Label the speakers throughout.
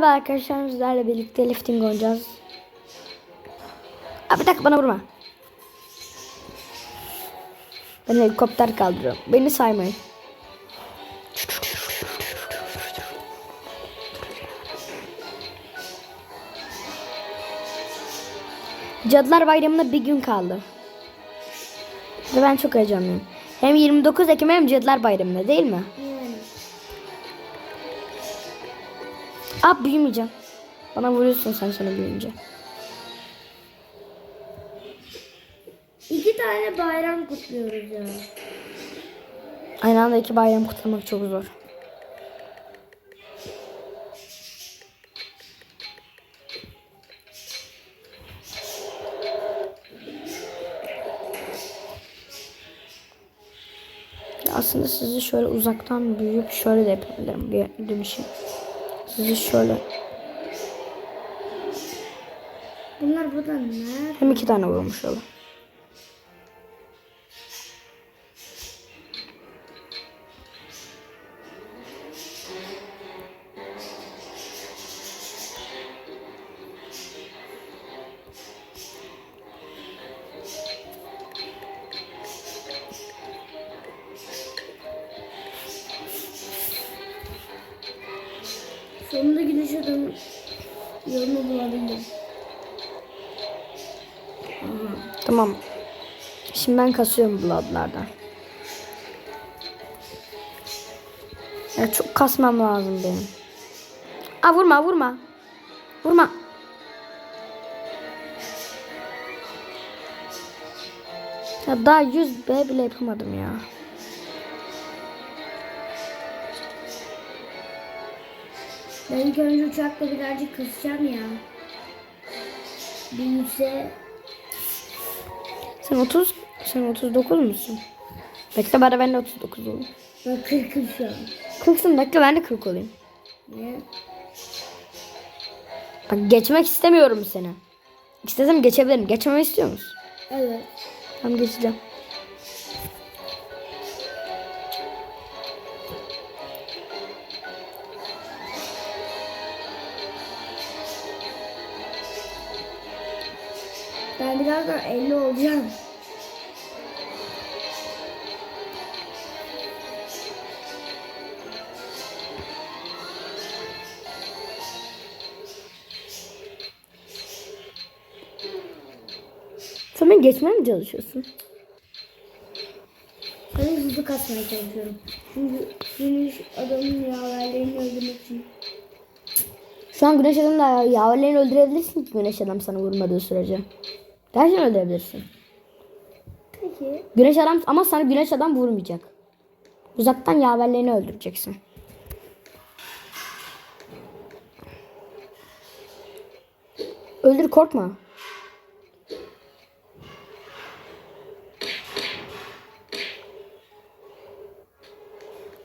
Speaker 1: Merhaba arkadaşlar sizlerle birlikte lifting oynayacağız. Abi bir dakika bana vurma. Ben helikopter kaldırıyorum. Beni saymayın. Cadılar Bayramı'na bir gün kaldı. Ve ben çok heyecanlıyım. Hem 29 Ekim hem Cadılar Bayramı'na değil mi? Aa büyümeyeceğim. Bana vuruyorsun sen sonra büyüyünce.
Speaker 2: İki tane bayram kutluyoruz ya.
Speaker 1: Aynı anda iki bayram kutlamak çok zor. Aslında sizi şöyle uzaktan büyüyüp şöyle de yapabilirim bir dönüşüm. Sizi şöyle
Speaker 2: Bunlar burada ne?
Speaker 1: hem iki tane vurmuş olur.
Speaker 2: Sonunda güneş adamın yolunu bulabildim.
Speaker 1: Tamam. Şimdi ben kasıyorum bloodlardan. Ya çok kasmam lazım benim. Aa vurma vurma. Vurma. Ya daha 100 B bile yapamadım ya.
Speaker 2: Ben ilk önce uçakla birazcık kısacağım ya. Büyüse
Speaker 1: Sen 30, sen 39 musun? Bekle bari ben de 39 olayım.
Speaker 2: ben 40'ım şu an.
Speaker 1: 40'sın bekle ben de 40 olayım.
Speaker 2: Niye?
Speaker 1: Bak geçmek istemiyorum seni. İstesem geçebilirim. Geçmemi istiyor musun?
Speaker 2: Evet.
Speaker 1: Tamam geçeceğim.
Speaker 2: Birazdan 50 olacağım.
Speaker 1: Beni geçmeye mi çalışıyorsun?
Speaker 2: Ben hızlı kasmaya çalışıyorum. Çünkü güneş adamın yaverlerini öldürmek için.
Speaker 1: Şu an güneş adamla yaverlerini öldürebilirsin ki güneş adam sana vurmadığı sürece. Gerçekten öldürebilirsin.
Speaker 2: Peki.
Speaker 1: Güneş adam ama sana güneş adam vurmayacak. Uzaktan yaverlerini öldüreceksin. Öldür korkma.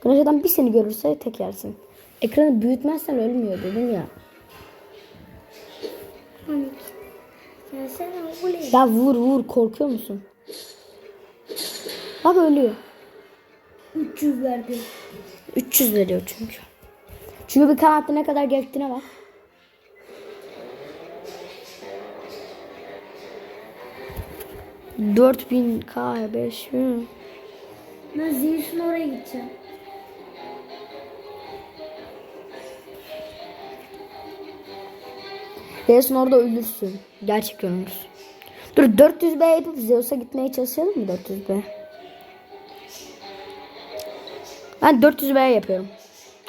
Speaker 1: Güneş adam bir seni görürse tek yersin. Ekranı büyütmezsen ölmüyor dedim ya.
Speaker 2: Ya
Speaker 1: vur vur korkuyor musun? Bak ölüyor.
Speaker 2: 300 verdi.
Speaker 1: 300 veriyor çünkü. Çünkü bir kanatta ne kadar gerektiğine bak. Dört bin K beş bin.
Speaker 2: Ben Zeus'un oraya gideceğim.
Speaker 1: Zeus'un orada ölürsün. Gerçekten ölürsün. Dur 400 B yapıp Zeus'a gitmeye çalışalım mı 400 B? Ben 400 B yapıyorum.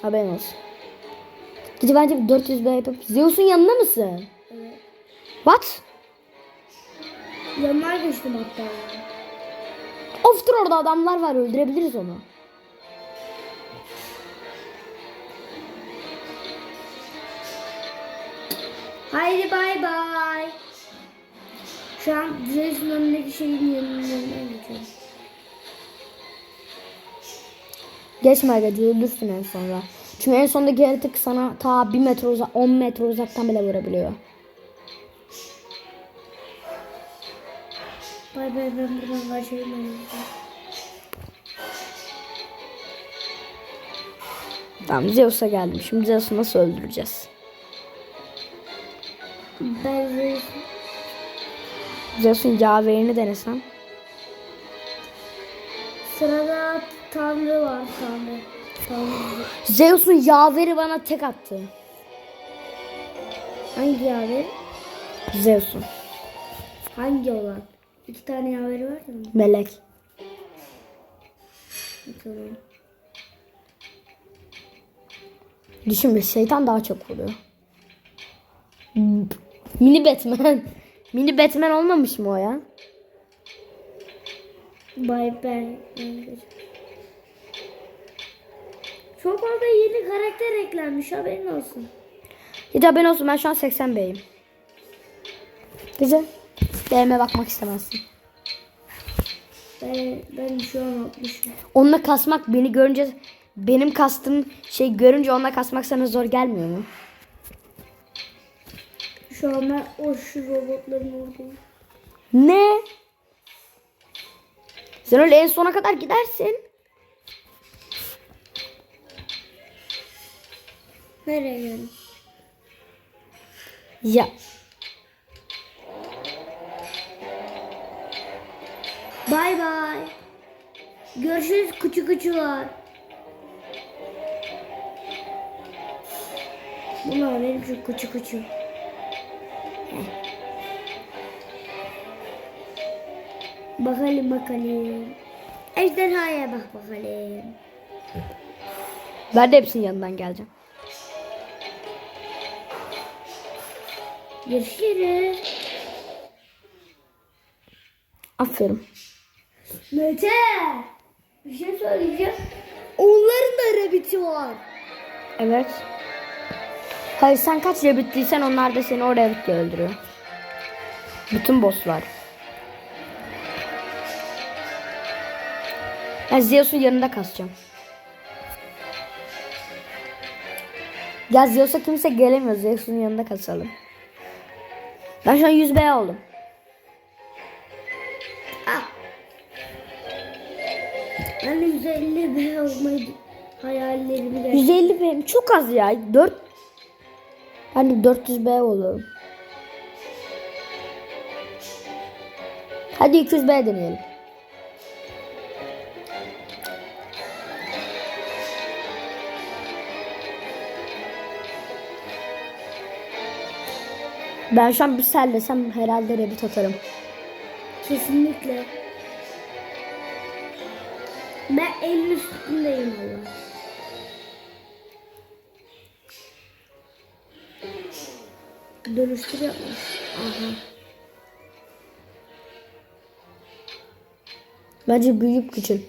Speaker 1: Haberin olsun. Gece bence bir 400 B yapıp Zeus'un yanında mısın?
Speaker 2: Evet.
Speaker 1: What?
Speaker 2: Yanına geçtim hatta.
Speaker 1: Of dur orada adamlar var öldürebiliriz onu.
Speaker 2: Haydi bay bay. Şu an Zeus'un önündeki şeyin yanından geçiyorum.
Speaker 1: Geçme Agacı ölürsün en sonra. Çünkü en sondaki yaratık sana ta 1 metre uzak 10 metre uzaktan bile vurabiliyor.
Speaker 2: Bay bay ben buradan kaçayım.
Speaker 1: Tamam Zeus'a geldim. Şimdi Zeus'u nasıl öldüreceğiz?
Speaker 2: Ben Zeus.
Speaker 1: Zeus'un yaverini denesem.
Speaker 2: Sırada Tanrı var Tanrı. Tanrı.
Speaker 1: Zeus'un yaveri bana tek attı.
Speaker 2: Hangi yaver?
Speaker 1: Zeus'un.
Speaker 2: Hangi olan? İki tane yaveri var mı?
Speaker 1: Melek.
Speaker 2: Tamam.
Speaker 1: Düşün bir şeytan daha çok vuruyor. Mini Batman. Mini Batman olmamış mı o ya?
Speaker 2: Bay ben. Çok fazla yeni karakter eklenmiş haberin olsun.
Speaker 1: Hiç haberin olsun ben şu an 80 beyim. Güzel. Beğenme bakmak istemezsin.
Speaker 2: Ben, ben şu an 60'ım.
Speaker 1: Onunla kasmak beni görünce benim kastım şey görünce onunla kasmak sana zor gelmiyor mu?
Speaker 2: Şu an ben o şu robotların oradayım.
Speaker 1: Ne? Sen öyle en sona kadar gidersin.
Speaker 2: Nereye yani?
Speaker 1: Ya
Speaker 2: Bay bay. Görüşürüz küçük küçükler. Bunlar benim şu küçük küçük. Bakalım bakalım. Ejderhaya bak bakalım.
Speaker 1: ben de hepsinin yanından geleceğim.
Speaker 2: Görüşürüz.
Speaker 1: Aferin.
Speaker 2: Mete. Bir şey söyleyeceğim. Onların da rabbiti var.
Speaker 1: Evet. Hayır sen kaç rabbitliysen onlar da seni o rabbitle öldürüyor. Bütün bosslar. Ben Zeus'un yanında kasacağım. Ya Zeus'a kimse gelemiyor. Zeus'un yanında kasalım. Ben şu an 100 B oldum.
Speaker 2: Ah. Ben de 150 B olmayı hayallerimi gerçekleştirdim.
Speaker 1: 150 benim çok az ya. 4 Hani 400 B olurum. Hadi 200 B deneyelim. Ben şu an bir sel desem herhalde rebit atarım.
Speaker 2: Kesinlikle. Ben elin üstündeyim valla. Dönüştür yapmış. Aha.
Speaker 1: Bence büyüyüp küçül.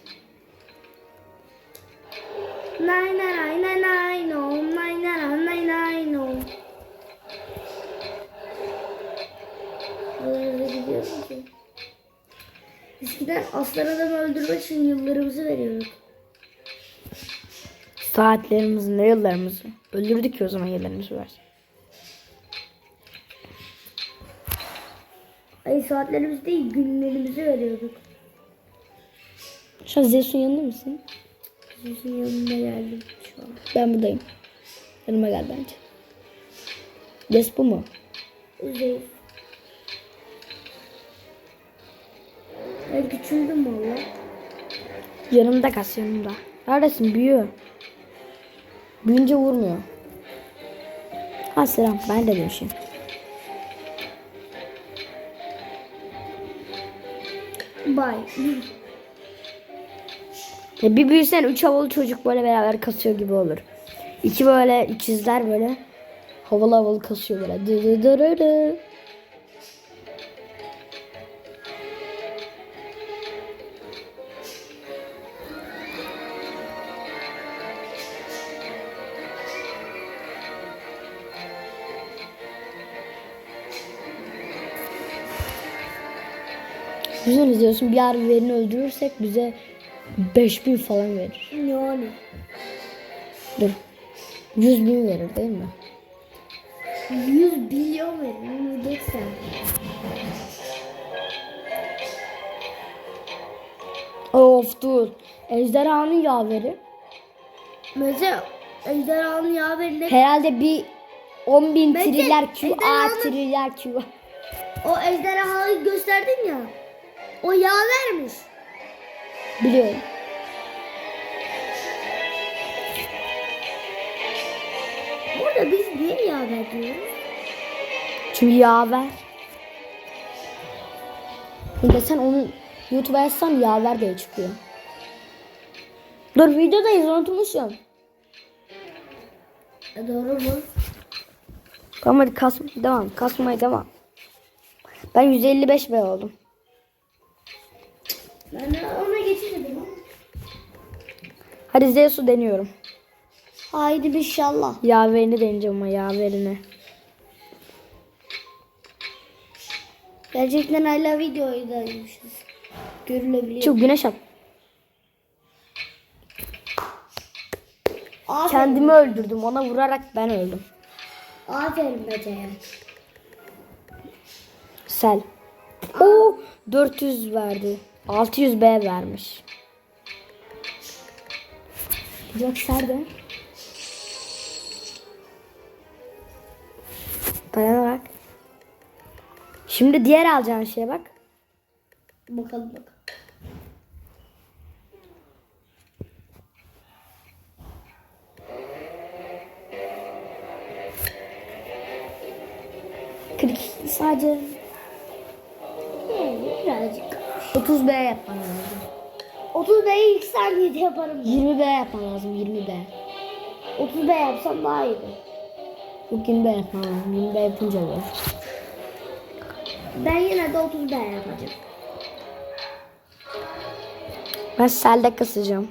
Speaker 2: Eskiden aslan adamı öldürmek için yıllarımızı veriyorduk.
Speaker 1: Saatlerimizi ne yıllarımızı. Öldürdük ki o zaman yıllarımızı versin.
Speaker 2: Ay saatlerimiz değil günlerimizi veriyorduk.
Speaker 1: Şu an Zeus'un yanında mısın?
Speaker 2: Sizin yanına geldim şu an.
Speaker 1: Ben buradayım. Yanıma gel bence. Yes bu mu?
Speaker 2: Uzay. Ben küçüldüm valla.
Speaker 1: Yanımda kas yanımda. Neredesin? Büyüyor. Büyünce vurmuyor. Ha selam. Ben de dönüşeyim.
Speaker 2: Bay.
Speaker 1: Ya bir büyüsen üç havalı çocuk böyle beraber kasıyor gibi olur. İki böyle ikizler böyle havalı havalı kasıyor böyle. Dı dı dı dı dı. Güzel izliyorsun. Bir harbilerini öldürürsek bize 5000 falan verir.
Speaker 2: Yani.
Speaker 1: Dur. 100 bin verir değil mi?
Speaker 2: 100 milyon. Geç sen.
Speaker 1: Of dur. Ejderhanın yaveri.
Speaker 2: Mesela ejderhanın yaverinde
Speaker 1: Herhalde bir 10 bin
Speaker 2: Bekle,
Speaker 1: triller Q, A
Speaker 2: ejderhanın-
Speaker 1: triller Q.
Speaker 2: O ejderhayı gösterdin ya. O yavermiş.
Speaker 1: Biliyorum.
Speaker 2: Burada biz niye yaver diyoruz?
Speaker 1: Çünkü yaver. Çünkü sen onu YouTube'a yazsan yaver diye çıkıyor. Dur videodayız unutmuşum.
Speaker 2: E, doğru mu?
Speaker 1: Tamam hadi kasmaya devam. Kasmaya devam. Ben 155 B oldum. Hadi Zeus'u deniyorum.
Speaker 2: Haydi inşallah.
Speaker 1: Yaverini deneyeceğim ama yaverini.
Speaker 2: Gerçekten hala videoydaymışız. Görülebiliyor.
Speaker 1: Çok güneş at.
Speaker 2: Aferin.
Speaker 1: Kendimi öldürdüm. Ona vurarak ben öldüm.
Speaker 2: Aferin Bece'ye.
Speaker 1: Sel. Oo 400 verdi. 600 B vermiş. Bak serde. Bana bak. Şimdi diğer alacağın şeye bak.
Speaker 2: Bakalım bak.
Speaker 1: Kırk sadece
Speaker 2: Ee, birazcık.
Speaker 1: 30 B yapman lazım.
Speaker 2: 30 B'yi ilk saniyede yaparım.
Speaker 1: 20 B yapman lazım 20 B.
Speaker 2: 30 B yapsam daha iyiydi.
Speaker 1: Yok 20 B yapman lazım. 20 B yapınca olur.
Speaker 2: Ben yine de 30 B yapacağım.
Speaker 1: Ben selde kısacağım.